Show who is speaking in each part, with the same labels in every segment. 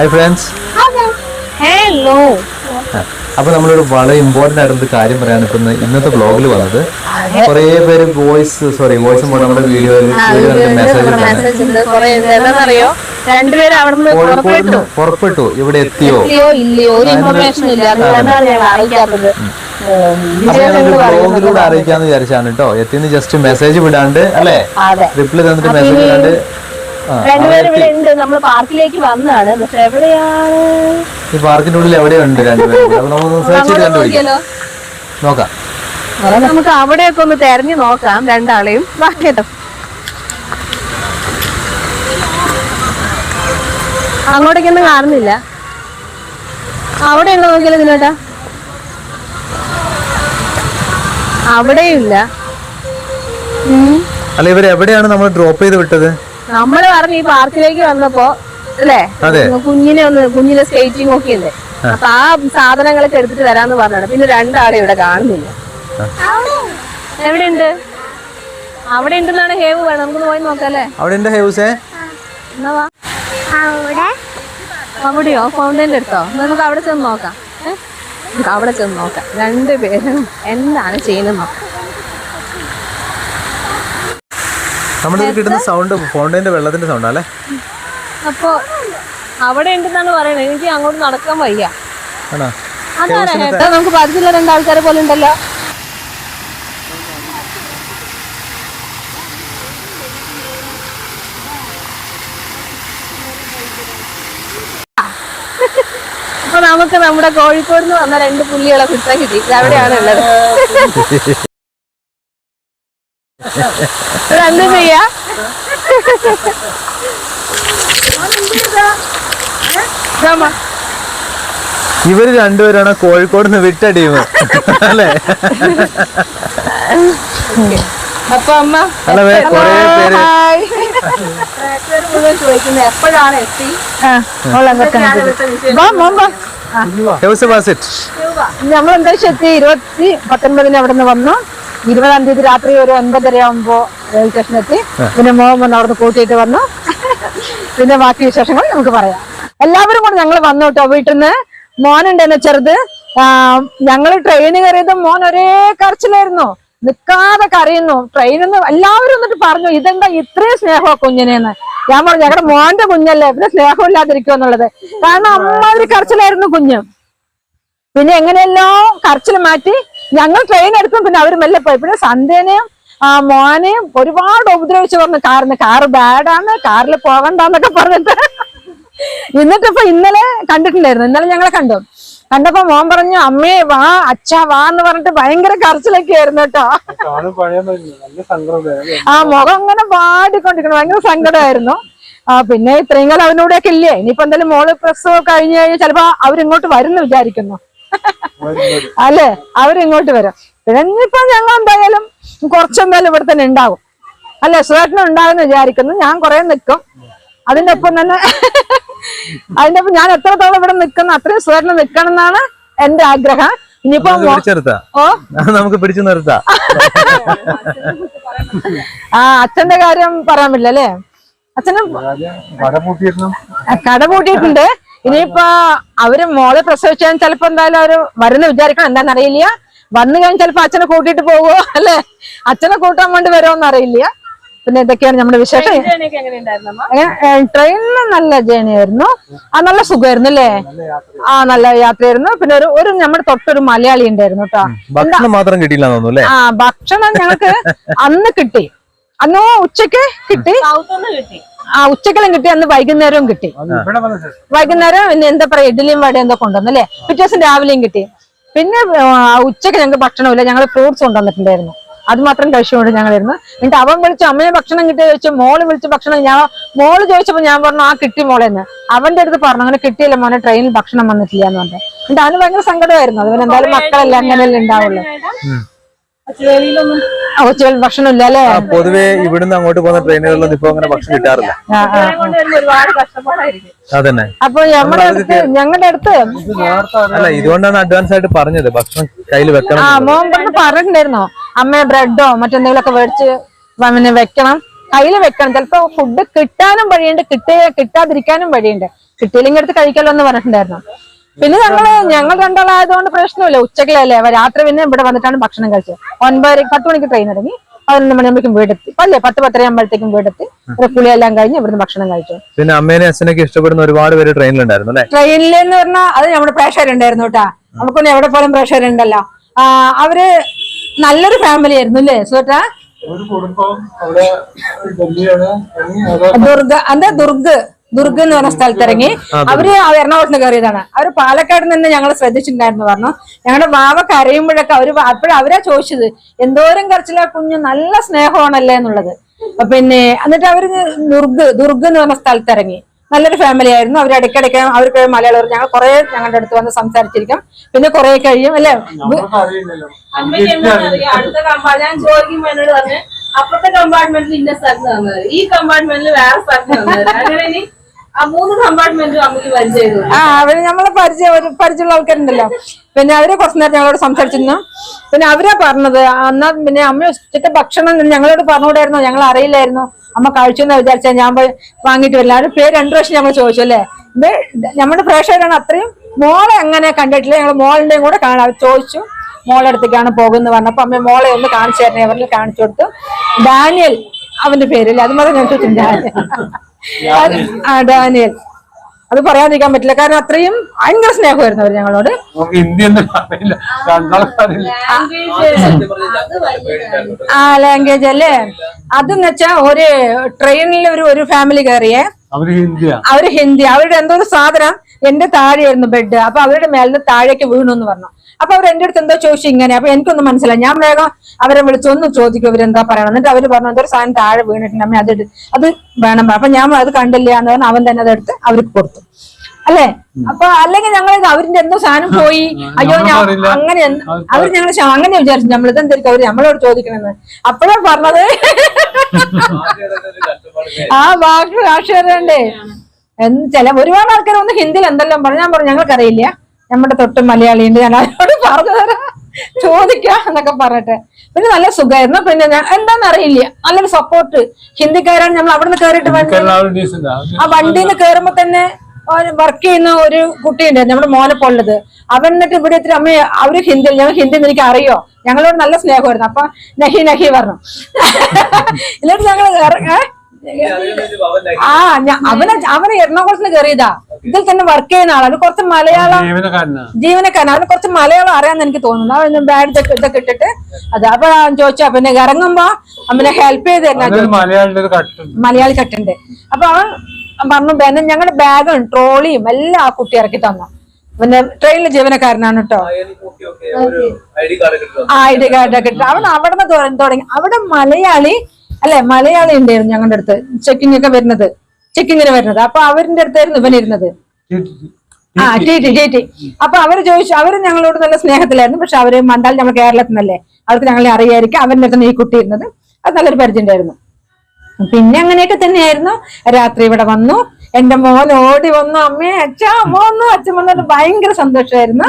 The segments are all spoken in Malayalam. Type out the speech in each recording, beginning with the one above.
Speaker 1: ഹായ് ഫ്രണ്ട്സ്
Speaker 2: ഹലോ
Speaker 1: അപ്പൊ നമ്മളൊരു വളരെ ഇമ്പോർട്ടന്റ് ആയിട്ടുള്ള ഒരു കാര്യം പറയാൻ ഇപ്പം ഇന്നത്തെ ബ്ലോഗിൽ വന്നത് കുറേ പേര് വോയിസ് സോറി വോയിസ് നമ്മുടെ വീഡിയോയിൽ വീഡിയോ മെസ്സേജ്
Speaker 2: പുറപ്പെട്ടു.
Speaker 1: ഇവിടെ എത്തിയോ? ബ്ലോഗിലൂടെ അറിയിക്കാന്ന് വിചാരിച്ചാണ് കേട്ടോ. എത്തിന്ന് ജസ്റ്റ് മെസ്സേജ് വിടാണ്ട് അല്ലേ? റിപ്ലൈ തന്നിട്ട് മെസ്സേജ് വിടാണ്ട്
Speaker 2: രണ്ടുപേരും ഇവിടെ ഉണ്ട്. നമ്മൾ പാർക്കിലേക്ക് വന്നതാണ്. പക്ഷെ എവിടെയാണ്?
Speaker 1: ഈ പാർക്കിന്റെ ഉള്ളിൽ എവിടെയുണ്ട് രണ്ടുപേരും? നോക്കാം.
Speaker 2: നമുക്ക് അവിടെയൊക്കെ ഒന്ന് തെരഞ്ഞു നോക്കാം രണ്ടാളെയും. വാ കേട്ടോ. അങ്ങോട്ടേക്കൊന്നും കാണുന്നില്ല. അവിടെ ഉണ്ടോ നോക്കിയാലോ ഇതിനോട്ടാ? അവിടെയും ഇല്ല
Speaker 1: അല്ല ഇവരെവിടെയാണ് നമ്മൾ ഡ്രോപ്പ് ചെയ്ത് വിട്ടത്?
Speaker 2: നമ്മൾ പറഞ്ഞു ഈ പാർക്കിലേക്ക് വന്നപ്പോ അല്ലേ? കുഞ്ഞിനെ ഒന്ന് കുഞ്ഞിനെ സ്കേറ്റിംഗ് ഒക്കെ ഉണ്ട് അപ്പൊ ആ സാധനങ്ങളൊക്കെ എടുത്തിട്ട് വരാന്ന് പറഞ്ഞാണ് പിന്നെ രണ്ടാളെ ഇവിടെ കാണുന്നില്ല. എവിടെയുണ്ട്? അവിടെ ഉണ്ടെന്നാണ് ഹേവ് വേണം. നമുക്ക് പോയി നോക്കാല്ലേ?
Speaker 1: അവിടെ ഉണ്ട്
Speaker 2: എന്നാ അവിടെയോ? ഫൗണ്ടൈന്റെ അടുത്തോ? നമുക്ക് അവിടെ ചെന്ന് നോക്കാം? നമുക്ക് അവിടെ ചെന്ന് നോക്കാം. രണ്ടുപേരും എന്താണ് ചെയ്യുന്നത് നോക്കാം.
Speaker 1: നമ്മുടെ കിട്ടുന്ന സൗണ്ട് ഫോണിന്റെ വെള്ളത്തിന്റെ സൗണ്ട് അല്ലേ
Speaker 2: അപ്പൊ അവിടെ ഉണ്ടെന്നാണ് പറയുന്നത് എനിക്ക് അങ്ങോട്ട് നടക്കാൻ വയ്യ.
Speaker 1: ആണോ?
Speaker 2: അതാണ് കേട്ടോ നമുക്ക് പരിചയമുള്ള രണ്ടാൾക്കാരെ പോലെ ഉണ്ടല്ലോ. അപ്പൊ നമുക്ക് നമ്മുടെ കോഴിക്കോട് നിന്ന് വന്ന രണ്ട് പുള്ളികളെ കുറ്റം കിട്ടി. അവിടെയാണ് ഉള്ളത് എന്ത് ചെയ്യാ?
Speaker 1: ഇവർ രണ്ടുപേരാണ് കോഴിക്കോട് നിന്ന് വിട്ട ടീം. അല്ലേ?
Speaker 2: അപ്പൊ അമ്മ
Speaker 1: അല്ല കുറേ പേര്
Speaker 2: ചോദിക്കുന്നത് എപ്പോഴാണ് എത്തി?
Speaker 3: എത്തി? ഇരുപത്തി പത്തൊൻപതിന് അവിടെ നിന്ന് വന്നു. ഇരുപതാം തീയതി രാത്രി ഒരു ഒൻപതര ആകുമ്പോ റെയിൽവേ സ്റ്റേഷനിൽ എത്തി. പിന്നെ മോഹൻ വന്ന് അവിടെ കൂട്ടിയിട്ട് വന്നു. പിന്നെ ബാക്കി വിശേഷങ്ങൾ നമുക്ക് പറയാം. എല്ലാവരും കൂടെ ഞങ്ങൾ വന്നു കേട്ടോ. വീട്ടിൽ നിന്ന് മോനുണ്ടെന്ന് ചെറുത്. ഞങ്ങൾ ട്രെയിന് കയറിയത് മോൻ ഒരേ കരച്ചിലായിരുന്നു. നിക്കാതെ കരയുന്നു. ട്രെയിനിൽ നിന്ന് എല്ലാവരും എന്നിട്ട് പറഞ്ഞു ഇതെന്താ ഇത്രയും സ്നേഹമോ കുഞ്ഞിനെന്ന്? ഞാൻ പറഞ്ഞു ഞങ്ങളുടെ മോന്റെ കുഞ്ഞല്ലേ. പിന്നെ സ്നേഹമില്ലാതിരിക്കുമോ എന്നുള്ളത്. കാരണം അമ്മാതിരി കരച്ചിലായിരുന്നു കുഞ്ഞ്. പിന്നെ എങ്ങനെയല്ലോ കരച്ചിൽ മാറ്റി ഞങ്ങൾ ട്രെയിൻ എടുക്കും പിന്നെ അവർ മെല്ലെ പോയി. പിന്നെ സന്ധ്യനെയും ആ മോനെയും ഒരുപാട് ഉപദ്രവിച്ചു പറഞ്ഞു കാറിന് കാറ് ബാഡാണ് കാറിൽ പോകണ്ടെന്നൊക്കെ പറഞ്ഞിട്ട്. എന്നിട്ടിപ്പോ ഇന്നലെ കണ്ടിട്ടുണ്ടായിരുന്നു. ഇന്നലെ ഞങ്ങളെ കണ്ടു. കണ്ടപ്പോ മോൻ പറഞ്ഞു അമ്മേ വാ അച്ഛാ വാ എന്ന് പറഞ്ഞിട്ട് ഭയങ്കര കരച്ചിലൊക്കെ ആയിരുന്നു കേട്ടോ. ആ മുഖം അങ്ങനെ വാടിക്കൊണ്ടിരിക്കണം ഭയങ്കര സങ്കടമായിരുന്നു. ആ പിന്നെ ഇത്രയും കാലം അവനോടെയൊക്കെ ഇല്ലേ? ഇനിയിപ്പോ എന്തായാലും മോൾ പ്രസവം കഴിഞ്ഞ് കഴിഞ്ഞാൽ ചിലപ്പോ അവരിങ്ങോട്ട് വരുന്നു വിചാരിക്കുന്നു. അല്ലേ? അവരിങ്ങോട്ട് വരും. പിഴഞ്ഞിപ്പോ ഞങ്ങൾ എന്തായാലും കുറച്ചെന്തായാലും ഇവിടെ തന്നെ ഉണ്ടാവും അല്ലെ? സുഖേട്ടനും ഉണ്ടാകുമെന്ന് വിചാരിക്കുന്നു. ഞാൻ കുറെ നിൽക്കും. അതിന്റെ ഒപ്പം തന്നെ അതിന്റെ ഒപ്പം ഞാൻ എത്രത്തോളം ഇവിടെ നിൽക്കുന്നു അത്രയും സുഖേട്ടന് നിൽക്കണം എന്നാണ് എന്റെ ആഗ്രഹം. ഇനിയിപ്പോ
Speaker 1: നമുക്ക് പിടിച്ചു നിർത്താം.
Speaker 3: ആ അച്ഛന്റെ കാര്യം പറയാൻ പറ്റില്ല അല്ലേ? അച്ഛനും
Speaker 4: കട
Speaker 3: പൂട്ടിയിട്ടുണ്ട്. ഇനിയിപ്പോ അവർ മോളെ പ്രസവിച്ചാൽ ചിലപ്പോ എന്തായാലും അവർ വരുന്ന വിചാരിക്കണം. എന്താണെന്ന് അറിയില്ല. വന്നു കഴിഞ്ഞാൽ ചിലപ്പോ അച്ഛനെ കൂട്ടിട്ട് പോകുമോ അല്ലെ? അച്ഛനെ കൂട്ടാൻ വേണ്ടി വരുമോന്ന് അറിയില്ല. പിന്നെ ഇതൊക്കെയാണ് നമ്മുടെ വിശേഷം.
Speaker 2: ട്രെയിനിന്
Speaker 3: ട്രെയിനിൽ നല്ല ജേണി ആയിരുന്നു. ആ നല്ല സുഖമായിരുന്നു അല്ലേ? ആ നല്ല യാത്രയായിരുന്നു. പിന്നെ ഒരു ഒരു നമ്മുടെ തൊട്ടൊരു മലയാളി ഉണ്ടായിരുന്നു കേട്ടോ.
Speaker 1: ഭക്ഷണം മാത്രം കിട്ടിയില്ല അല്ലേ?
Speaker 3: ആ ഭക്ഷണം ഞങ്ങൾക്ക് അന്ന് കിട്ടി. അന്ന് ഉച്ചയ്ക്ക് കിട്ടി? ആ ഉച്ചക്കെല്ലാം കിട്ടി. അന്ന് വൈകുന്നേരവും കിട്ടി. വൈകുന്നേരം പിന്നെ എന്താ പറയാ ഇഡ്ഡലിയും വടയും എന്തോ കൊണ്ടുവന്നു അല്ലേ? പിറ്റേ ദിവസം രാവിലെയും കിട്ടി. പിന്നെ ആ, ഉച്ചയ്ക്ക് ഞങ്ങൾക്ക് ഭക്ഷണമില്ല. ഞങ്ങൾ ഫ്രൂട്ട്സ് കൊണ്ടുവന്നിട്ടുണ്ടായിരുന്നു. അത് മാത്രം കഴിച്ചുകൊണ്ട് ഞങ്ങളിരുന്നു. എന്നിട്ട് അവൻ വിളിച്ചു അമ്മയെ ഭക്ഷണം കിട്ടിയ? ചോദിച്ചു. മോൾ വിളിച്ച ഭക്ഷണം ഞാൻ മോൾ ചോദിച്ചപ്പോ ഞാൻ പറഞ്ഞു ആ കിട്ടി മോളെന്ന് അവന്റെ അടുത്ത് പറഞ്ഞു അങ്ങനെ കിട്ടിയില്ല മോനെ ട്രെയിനിൽ ഭക്ഷണം വന്നിട്ടില്ല എന്ന് പറഞ്ഞു. എന്നിട്ട് അവന് ഭയങ്കര സങ്കടമായിരുന്നു. അതുപോലെ എന്തായാലും മക്കളെല്ലാം അങ്ങനെയല്ലേ ഉണ്ടാവുള്ളൂ. ഉച്ചയിൽ ഭക്ഷണം ഇല്ല അല്ലേ
Speaker 1: പൊതുവെ ഇവിടുന്ന് അങ്ങോട്ട് പോകുന്ന ട്രെയിനുകളിലൊന്നും ഇപ്പൊ അങ്ങനെ ഭക്ഷണം കിട്ടാറില്ല. അതന്നെ.
Speaker 3: അപ്പൊ ഞങ്ങളുടെ അടുത്ത് ഞങ്ങളുടെ അടുത്ത്?
Speaker 1: അല്ല ഇതുകൊണ്ടാണ് അഡ്വാൻസ് ആയിട്ട് പറഞ്ഞത്. ഭക്ഷണം കയ്യിൽ വെക്കണം
Speaker 3: ആ. മോൻ പറഞ്ഞ് പറഞ്ഞിട്ടുണ്ടായിരുന്നോ? അമ്മ ബ്രെഡോ മറ്റെന്തെങ്കിലും ഒക്കെ മേടിച്ച് പിന്നെ വെക്കണം. കയ്യിൽ വെക്കണം. ചിലപ്പോ ഫുഡ് കിട്ടാനും വഴിയുണ്ട്. കിട്ടിയ കിട്ടാതിരിക്കാനും വഴിയുണ്ട്. കിട്ടിയില്ലെങ്കിൽ എടുത്ത് കഴിക്കാലോ എന്ന് പറഞ്ഞിട്ടുണ്ടായിരുന്നു. പിന്നെ ഞങ്ങൾ ഞങ്ങൾ രണ്ടാളായതുകൊണ്ട് പ്രശ്നമില്ല. ഉച്ചക്കിലല്ലേ അവ രാത്രി പിന്നെ ഇവിടെ വന്നിട്ടാണ് ഭക്ഷണം കഴിച്ചത്. ഒൻപത് പത്ത് മണിക്ക് ട്രെയിൻ ഇറങ്ങി. പതിനൊന്ന് മണിയാകുമ്പോഴേക്കും വീടെത്തി. അല്ലേ? പത്ത് പത്തര ആകുമ്പോഴത്തേക്കും വീടെത്തി. ഒരു കുളിയെല്ലാം കഴിഞ്ഞ് ഇവിടുന്ന് ഭക്ഷണം കഴിച്ചു.
Speaker 1: പിന്നെ അമ്മേനെ അച്ഛനൊക്കെ ഇഷ്ടപ്പെടുന്ന ഒരുപാട് പേര് ട്രെയിനിലുണ്ടായിരുന്നു അല്ലെ?
Speaker 3: ട്രെയിനിൽ എന്ന് പറഞ്ഞാൽ അത് നമ്മുടെ പ്രേക്ഷകരുണ്ടായിരുന്നു കേട്ടാ. നമുക്കൊന്നും എവിടെ പോലും പ്രേക്ഷകരുണ്ടല്ലോ. ആ, അവർ നല്ലൊരു ഫാമിലി ആയിരുന്നു അല്ലേ? സുഹൃത്താ? ദുർഗ എന്താ ദുർഗ്? ദുർഗ് എന്ന് പറഞ്ഞ സ്ഥലത്ത് ഇറങ്ങി അവർ എറണാകുളത്ത് നിന്ന് കയറിയതാണ്. അവർ പാലക്കാട് നിന്ന് ഞങ്ങൾ ശ്രദ്ധിച്ചിട്ടുണ്ടായിരുന്നു പറഞ്ഞു. ഞങ്ങളുടെ വാവ കരയുമ്പോഴൊക്കെ അവർ അപ്പോഴും അവരാ ചോദിച്ചത് എന്തോരം കരച്ചിലാ കുഞ്ഞു? നല്ല സ്നേഹമാണല്ലേ എന്നുള്ളത്. അപ്പൊ പിന്നെ എന്നിട്ട് അവർ ദുർഗ് ദുർഗ് എന്ന് പറഞ്ഞ സ്ഥലത്ത് ഇറങ്ങി നല്ലൊരു ഫാമിലി ആയിരുന്നു. അവർ ഇടയ്ക്കിടയ്ക്ക് അവർക്ക് മലയാളം ഞങ്ങൾ കുറെ ഞങ്ങളുടെ അടുത്ത് വന്ന് സംസാരിച്ചിരിക്കും. പിന്നെ കുറെ കഴിയും അല്ലേ?
Speaker 2: അടുത്ത ഞാൻ ചോദിക്കും എന്നോട് പറഞ്ഞു അപ്പുറത്തെ കമ്പാർട്ട്മെന്റിൽ ഇന്ന സ്ഥലത്ത് തന്നത് ഈ കമ്പാർട്ട്മെന്റിൽ വേറെ സ്ഥലത്ത് തന്നത് അങ്ങനെ ഇനി ആ
Speaker 3: അവർ നമ്മളെ പരിചയം ഒരു പരിചയമുള്ള ആൾക്കാരുണ്ടല്ലോ. പിന്നെ അവരെ കുറച്ചു നേരം ഞങ്ങളോട് സംസാരിച്ചിരുന്നു. പിന്നെ അവരാ പറഞ്ഞത് എന്നാ പിന്നെ അമ്മ ഉച്ചത്തെ ഭക്ഷണം ഞങ്ങളോട് പറഞ്ഞുകൂടായിരുന്നു? ഞങ്ങൾ അറിയില്ലായിരുന്നു. അമ്മ കഴിച്ചെന്ന് വിചാരിച്ചാൽ ഞാൻ വാങ്ങിയിട്ട് വരില്ല. അവരുടെ പേര് രണ്ടു പ്രാവശ്യം ഞങ്ങൾ ചോദിച്ചു അല്ലേ? നമ്മുടെ പ്രേക്ഷകരാണ് അത്രയും. മോളെ അങ്ങനെ കണ്ടിട്ടില്ല? ഞങ്ങൾ മോളിന്റെയും കൂടെ കാണാൻ ചോദിച്ചു. മോളെ അടുത്തേക്കാണ് പോകുന്നത് പറഞ്ഞപ്പോ അമ്മ മോളെ ഒന്ന് കാണിച്ചു തരണേ അവരിൽ കാണിച്ചു കൊടുത്തു. ഡാനിയൽ അവന്റെ പേരില്ല അത് മാത്രം ഞാൻ ചോദിച്ചു ഡാനിയൽ. അത് പറയാതിരിക്കാൻ പറ്റില്ല. കാരണം അത്രയും ഭയങ്കര സ്നേഹമായിരുന്നു അവർ ഞങ്ങളോട്. ആ ലാംഗ്വേജ് അല്ലേ? അതെന്ന് വെച്ചാ ഒരു ട്രെയിനിൽ ഒരു ഒരു ഫാമിലി കയറിയേ.
Speaker 4: അവർ ഹിന്ദിയാ.
Speaker 3: അവർ ഹിന്ദി. അവരുടെ എന്തോ ഒരു സാധനം എന്റെ താഴെയായിരുന്നു ബെഡ് അപ്പൊ അവരുടെ മേലിന് താഴേക്ക് വീണു എന്ന് പറഞ്ഞു. അപ്പൊ അവർ എന്റെ അടുത്ത് എന്തോ ചോദിച്ചു ഇങ്ങനെ. അപ്പൊ എനിക്കൊന്നും മനസ്സിലായി. ഞാൻ വേഗം അവരെ വിളിച്ചൊന്ന് ചോദിക്കും ഇവരെന്താ പറയണം എന്നിട്ട് അവർ പറഞ്ഞു എന്തോ ഒരു സാധനം താഴെ വീണിട്ടുണ്ട്. അമ്മ അത് അത് വേണം. അപ്പൊ ഞാൻ അത് കണ്ടില്ല എന്ന് പറഞ്ഞാൽ അവൻ തന്നെ അതെടുത്ത് അവർക്ക് കൊടുത്തു. അല്ലെ? അപ്പൊ അല്ലെങ്കിൽ ഞങ്ങൾ അവരിന്റെ എന്തോ സാധനം പോയി. അയ്യോ ഞാൻ അങ്ങനെ അവർ ഞങ്ങൾ അങ്ങനെ വിചാരിച്ചു. നമ്മൾ ഇതെന്തായിരിക്കും അവർ നമ്മളോട് ചോദിക്കണമെന്ന് അപ്പോഴാ പറഞ്ഞത്. ആ വാക്ക് രാഷ്ട്രീയണ്ടേ എന്ന് ചില ഒരുപാട് ആൾക്കാർ ഒന്ന് ഹിന്ദിയിൽ എന്തെല്ലാം പറഞ്ഞു. ഞാൻ പറഞ്ഞു ഞങ്ങൾക്കറിയില്ല. നമ്മുടെ തൊട്ട് മലയാളി ഉണ്ട് ഞാൻ അവരോട് പറഞ്ഞു തരാം. ചോദിക്കാം എന്നൊക്കെ പറയട്ടെ. പിന്നെ നല്ല സുഖമായിരുന്നു പിന്നെ ഞാൻ എന്താണെന്ന് അറിയില്ല. നല്ലൊരു സപ്പോർട്ട് ഹിന്ദിക്കാരാണ് നമ്മൾ അവിടെ നിന്ന് കയറിയിട്ട് ആ. വണ്ടിയിൽ നിന്ന് കയറുമ്പോ തന്നെ വർക്ക് ചെയ്യുന്ന ഒരു കുട്ടിയുണ്ട്. നമ്മുടെ മോനെ പോലുള്ളത്. അവൻ എന്നിട്ട് ഇവിടെ എത്തി അമ്മ അവർ ഹിന്ദി ഞങ്ങൾ ഹിന്ദി എനിക്ക് അറിയോ? ഞങ്ങളോട് നല്ല സ്നേഹമായിരുന്നു. അപ്പൊ നഹി നഹി പറഞ്ഞു. എന്നിട്ട് ഞങ്ങൾ ആ അവനെ അവനെ എറണാകുളത്തിൽ കയറിയതാ ഇതിൽ തന്നെ വർക്ക് ചെയ്യുന്ന ആളാണ് കുറച്ച് മലയാളം
Speaker 4: ജീവനക്കാരനാ.
Speaker 3: ജീവനക്കാരൻ അവന് കുറച്ച് മലയാളം അറിയാന്ന് എനിക്ക് തോന്നുന്നു. അവൻ ബാഡ് ഇതൊക്കെ ഇതൊക്കെ ഇട്ടിട്ട് അത്. അപ്പൊ ചോദിച്ചു ചോദിച്ചാ പിന്നെ ഇറങ്ങുമ്പോ അവനെ ഹെൽപ്പ് ചെയ്ത് തരുന്ന മലയാളി കട്ടുണ്ട്. അപ്പൊ അവൻ പറഞ്ഞു പിന്നെ ഞങ്ങളുടെ ബാഗും ട്രോളിയും എല്ലാം ആ കുട്ടി ഇറക്കി തന്നു. പിന്നെ ട്രെയിനിലെ ജീവനക്കാരനാണ് കേട്ടോ ആ ഐ ഡി കാർഡ് ഒക്കെ അവൻ അവിടെ നിന്ന് തുടങ്ങി. അവിടെ മലയാളി അല്ലെ? മലയാളി ഉണ്ടായിരുന്നു ഞങ്ങളുടെ അടുത്ത്. ചെക്കിംഗ് ഒക്കെ വരുന്നത്. ചെക്കിങ്ങിന് വരുന്നത്. അപ്പൊ അവരിന്റെ അടുത്തായിരുന്നു ഇവൻ ഇരുന്നത് ആ ടി ടി ടി ടി അപ്പൊ അവർ ചോദിച്ചു അവർ ഞങ്ങളോട് നല്ല സ്നേഹത്തിലായിരുന്നു. പക്ഷെ അവർ മണ്ടാൽ നമ്മൾ കേരളത്തിൽ നിന്നല്ലേ അവർക്ക് ഞങ്ങളെ അറിയായിരിക്കും. അവരുടെ അടുത്ത് ഈ കുട്ടി ഇരുന്നത്. അത് നല്ലൊരു പരിചയം ഉണ്ടായിരുന്നു. പിന്നെ അങ്ങനെയൊക്കെ തന്നെയായിരുന്നു. രാത്രി ഇവിടെ വന്നു. എന്റെ മോൻ ഓടി വന്നു അമ്മേ അച്ഛാ മോന്നു അച്ഛൻ വന്നിട്ട് ഭയങ്കര സന്തോഷമായിരുന്നു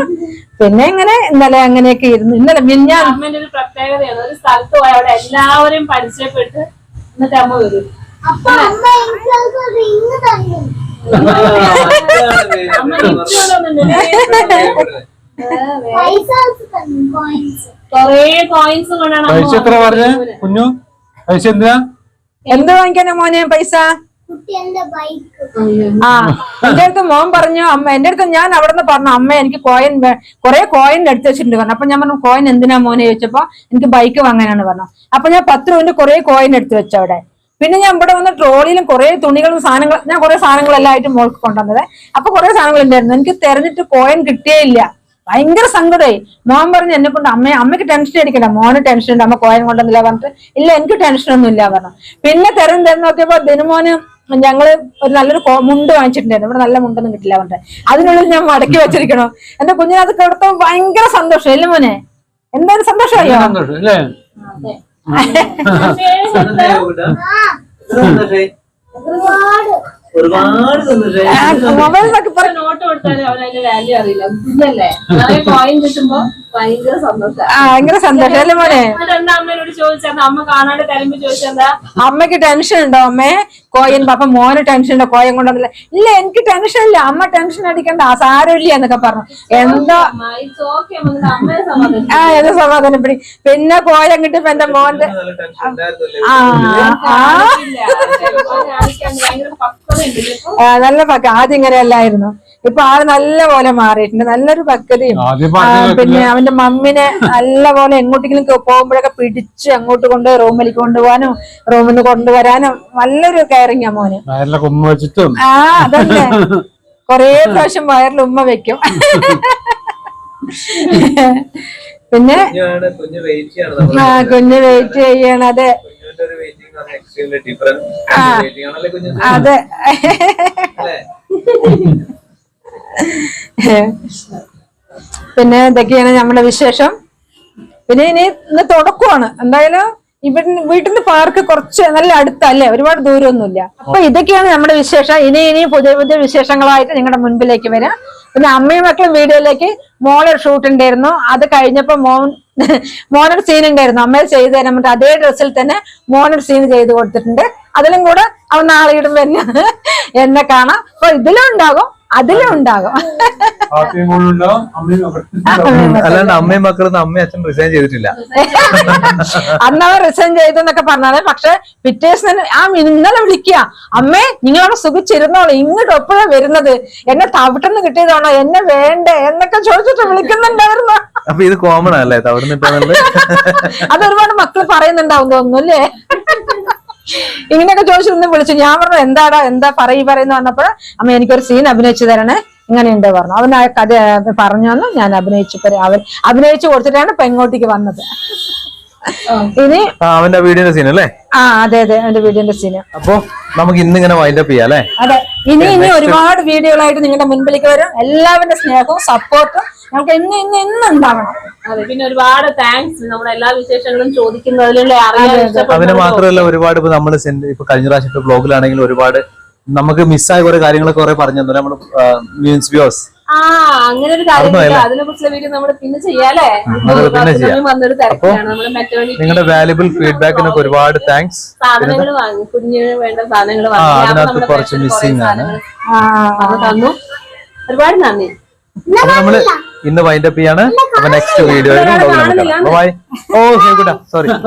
Speaker 3: പിന്നെ ഇങ്ങനെ ഇന്നലെ അങ്ങനെയൊക്കെ ഇരുന്നു. ഇന്നലെ മിന്നാ
Speaker 2: അമ്മേന്റെ ഒരു പ്രത്യേകതയാണ്. ഒരു സ്ഥലത്ത് പോയി അവിടെ എല്ലാവരെയും പരിചയപ്പെട്ട് എന്നിട്ട് അമ്മ വരും. കൊറേ കോയിൻസ് കൊണ്ടാണ്
Speaker 4: പൈസ എത്ര പറഞ്ഞ കുഞ്ഞു? പൈസ എന്തിനാ?
Speaker 3: എന്ത് വാങ്ങിക്കാനാ മോനെ പൈസ? ആ എന്റെ അടുത്ത് മോൻ പറഞ്ഞു അമ്മ എന്റെ അടുത്ത് ഞാൻ അവിടെ നിന്ന് പറഞ്ഞു അമ്മ എനിക്ക് കോയിൻ കുറെ കോയിൻ എടുത്തു വെച്ചിട്ടുണ്ട് പറഞ്ഞു. അപ്പൊ ഞാൻ പറഞ്ഞു കോയിൻ എന്തിനാ മോനെ? ചോദിച്ചപ്പോ എനിക്ക് ബൈക്ക് വാങ്ങാനാണ് പറഞ്ഞു. അപ്പൊ ഞാൻ പത്ത് രൂപന്റെ കുറെ കോയിൻ എടുത്ത് വെച്ചു അവിടെ. പിന്നെ ഞാൻ ഇവിടെ വന്ന് ട്രോളിയിലും കുറെ തുണികളും സാധനങ്ങൾ ഞാൻ കുറെ സാധനങ്ങളെല്ലാം ആയിട്ട് മോൾക്ക് കൊണ്ടുവന്നത്. അപ്പൊ കുറെ സാധനങ്ങൾ ഉണ്ടായിരുന്നു. എനിക്ക് തെരഞ്ഞിട്ട് കോയിൻ കിട്ടിയേയില്ല ഭയങ്കര സങ്കടമായി മോൻ പറഞ്ഞു എന്നെ കൊണ്ട് അമ്മയെ അമ്മയ്ക്ക് ടെൻഷൻ അടിക്കണ്ട. മോന് ടെൻഷൻ ഉണ്ട്. അമ്മ കോയൻ കൊണ്ടുവന്നില്ല പറഞ്ഞിട്ട് ഇല്ല എനിക്ക് ടെൻഷൻ ഒന്നും ഇല്ല പറഞ്ഞു. പിന്നെ തെരഞ്ഞു തെരഞ്ഞു നോക്കിയപ്പോ ദിനുമോന് ഞങ്ങൾ ഒരു നല്ലൊരു മുണ്ട് വാങ്ങിച്ചിട്ടുണ്ടായിരുന്നു. ഇവിടെ നല്ല മുണ്ടൊന്നും കിട്ടില്ല പറഞ്ഞിട്ട്. അതിനുള്ളിൽ ഞാൻ മടക്കി വെച്ചിരിക്കണോ. എന്റെ കുഞ്ഞിനെ അത് കിടത്തോ ഭയങ്കര സന്തോഷം. ഇല്ല മോനെ? എന്തായാലും സന്തോഷമായോ
Speaker 4: അല്ലേ?
Speaker 5: ഒരുപാട്
Speaker 2: ഭയങ്കര സന്തോഷം.
Speaker 3: ആ ഭയങ്കര സന്തോഷം. അല്ലേ മോനെ? അമ്മയ്ക്ക് ടെൻഷൻ ഉണ്ടോ അമ്മേ? കോയൻ പാപ്പ മോന് ടെൻഷൻ ഉണ്ട്? കോയൻ കൊണ്ടുവന്നില്ല. ഇല്ല എനിക്ക് ടെൻഷൻ ഇല്ല. അമ്മ ടെൻഷൻ അടിക്കണ്ട. ആ സാരമില്ല എന്നൊക്കെ പറഞ്ഞു. എന്തോ? ആ എന്ന് സമാധാനപ്പെടി പിന്നെ കോയൻ കിട്ടിയപ്പോ എന്റെ മോന്റെ? ആ നല്ല പക്ക. ആദ്യം ഇങ്ങനെ അല്ലായിരുന്നു ഇപ്പൊ ആൾ നല്ല പോലെ മാറിയിട്ടുണ്ട്. നല്ലൊരു പക്വതയും
Speaker 4: ആദ്യം പറഞ്ഞു
Speaker 3: പിന്നെ അവന്റെ മമ്മിനെ നല്ല പോലെ എങ്ങോട്ടെങ്കിലും പോകുമ്പോഴൊക്കെ പിടിച്ച് അങ്ങോട്ട് കൊണ്ട് റൂമിലേക്ക് കൊണ്ടുപോകാനും റൂമിൽ നിന്ന് കൊണ്ടുവരാനും നല്ലൊരു കയറിങ് മോന്. ആ അതന്നെ. കൊറേ പ്രാവശ്യം വയറിൽ ഉമ്മ വെക്കും. പിന്നെ
Speaker 4: കുഞ്ഞ് വെയിറ്റ് ചെയ്യണം
Speaker 3: ആ കുഞ്ഞ് വെയിറ്റ് ചെയ്യണം അതെ. അതെ.
Speaker 4: അല്ലേ?
Speaker 3: പിന്നെ ഇതൊക്കെയാണ് നമ്മുടെ വിശേഷം. പിന്നെ ഇനി ഇന്ന് തുടക്കമാണ് എന്തായാലും ഇവിടെ വീട്ടിൽ നിന്ന് പാർക്ക് കുറച്ച് നല്ല അടുത്തല്ലേ? ഒരുപാട് ദൂരമൊന്നുമില്ല. അപ്പൊ ഇതൊക്കെയാണ് നമ്മുടെ വിശേഷം. ഇനി ഇനി പുതിയ പുതിയ വിശേഷങ്ങളായിട്ട് നിങ്ങളുടെ മുൻപിലേക്ക് വരാം. പിന്നെ അമ്മയും മക്കളും വീഡിയോയിലേക്ക് മോളൊരു ഷൂട്ട് ഉണ്ടായിരുന്നു. അത് കഴിഞ്ഞപ്പോ മോൻ മോനൊരു സീൻ ഉണ്ടായിരുന്നു. അമ്മയെ ചെയ്തു തരാൻ പറ്റും അതേ ഡ്രസ്സിൽ തന്നെ മോനൊരു സീൻ ചെയ്ത് കൊടുത്തിട്ടുണ്ട്. അതിലും കൂടെ അവൻ നാളെ ഇടുമ്പോ എന്നെ കാണാം. അപ്പൊ ഇതിലും ഉണ്ടാകും. അതിലും ഉണ്ടാകും
Speaker 4: അമ്മയും മക്കളും.
Speaker 1: അല്ലാണ്ട് അമ്മയും മക്കളും അമ്മയും അച്ഛൻ റിസൈൻ ചെയ്തിട്ടില്ല.
Speaker 3: അന്ന് അവർ റിസൈൻ ചെയ്തു എന്നൊക്കെ പറഞ്ഞാൽ പക്ഷെ പിറ്റേഴ്സിന് ആ ഇന്നലെ വിളിക്കുക. അമ്മേ നിങ്ങളവിടെ സുഖിച്ചിരുന്നോളൂ. ഇങ്ങോട്ട് എപ്പോഴാ വരുന്നത്? എന്നെ തവിട്ടെന്ന് കിട്ടിയതാണോ? എന്നെ വേണ്ടേ? എന്നൊക്കെ ചോദിച്ചിട്ട് വിളിക്കുന്നുണ്ടായിരുന്നു.
Speaker 1: അപ്പൊ ഇത് കോമൺ അല്ലേ അതൊരുപാട്
Speaker 3: അത് ഒരുപാട് മക്കൾ പറയുന്നുണ്ടാവും തോന്നുന്നു അല്ലേ? ഇങ്ങനെയൊക്കെ ചോദിച്ചിരുന്ന് വിളിച്ചു. ഞാൻ പറഞ്ഞു എന്താടാ എന്താ പറയ് പറയുന്ന? പറഞ്ഞപ്പോ അമ്മ എനിക്കൊരു സീൻ അഭിനയിച്ചു തരണേ. ഇങ്ങനെയുണ്ട് പറഞ്ഞു. അവൻ ആ കഥ പറഞ്ഞു ഞാൻ അഭിനയിച്ചു അവൻ അഭിനയിച്ചു കൊടുത്തിട്ടാണ് പെങ്ങോട്ടേക്ക് വന്നത്. ഇനി
Speaker 1: അവന്റെ വീഡിയോന്റെ സീൻ അല്ലേ?
Speaker 3: ആ അതെ അതെ അവന്റെ വീഡിയോന്റെ സീന്
Speaker 1: അപ്പൊ നമുക്ക് ഇന്ന് ഇങ്ങനെ വൈൻഡപ്പ് ചെയ്യാം അല്ലേ?
Speaker 3: അതെ. ഇനി ഇനി ഒരുപാട് വീഡിയോകളായിട്ട് നിങ്ങളുടെ മുൻപിലേക്ക് വരും. എല്ലാവരുടെ സ്നേഹവും സപ്പോർട്ടും നമുക്ക് ഇന്ന് ഇന്ന് ഇന്ന് ഉണ്ടാവണം.
Speaker 2: അതെ പിന്നെ ഒരുപാട് താങ്ക്സ് നമ്മുടെ എല്ലാ വിശേഷങ്ങളും ചോദിക്കുന്നതിലുള്ള
Speaker 1: അതിന് മാത്രമല്ല ഒരുപാട് ഇപ്പൊ നമ്മൾ ഇപ്പൊ കഴിഞ്ഞ പ്രാവശ്യത്തെ ബ്ലോഗിലാണെങ്കിൽ ഒരുപാട് നമുക്ക് മിസ്സായ കുറെ കാര്യങ്ങളൊക്കെ കുറെ പറഞ്ഞു തന്നെ നമ്മൾ മീൻസ് വ്യൂസ്
Speaker 2: ആ അങ്ങനെ ഒരു കാര്യം അതിനെ കുറിച്ചുള്ള വീഡിയോ നമ്മൾ പിന്നെ ചെയ്യാലേ വന്നൊരു മെറ്റേണിറ്റി
Speaker 1: നിങ്ങളുടെ വാല്യുബിൾ ഫീഡ്ബാക്കിനൊക്കെ ഒരുപാട് താങ്ക്സ്
Speaker 2: സാധനങ്ങൾ വാങ്ങി. കുഞ്ഞിന് വേണ്ട സാധനങ്ങൾ വാങ്ങി.
Speaker 1: കുറച്ച് മിസ്സിംഗ് ആണ്.
Speaker 3: ആ.
Speaker 2: അത് തന്നു. ഒരുപാട് നന്ദി.
Speaker 1: അപ്പൊ നമ്മൾ ഇന്ന് വൈൻഡപ്പ് ചെയ്യാണ്. അപ്പൊ നെക്സ്റ്റ് വീഡിയോയിൽ ബൈ ഓ ശരി സോറി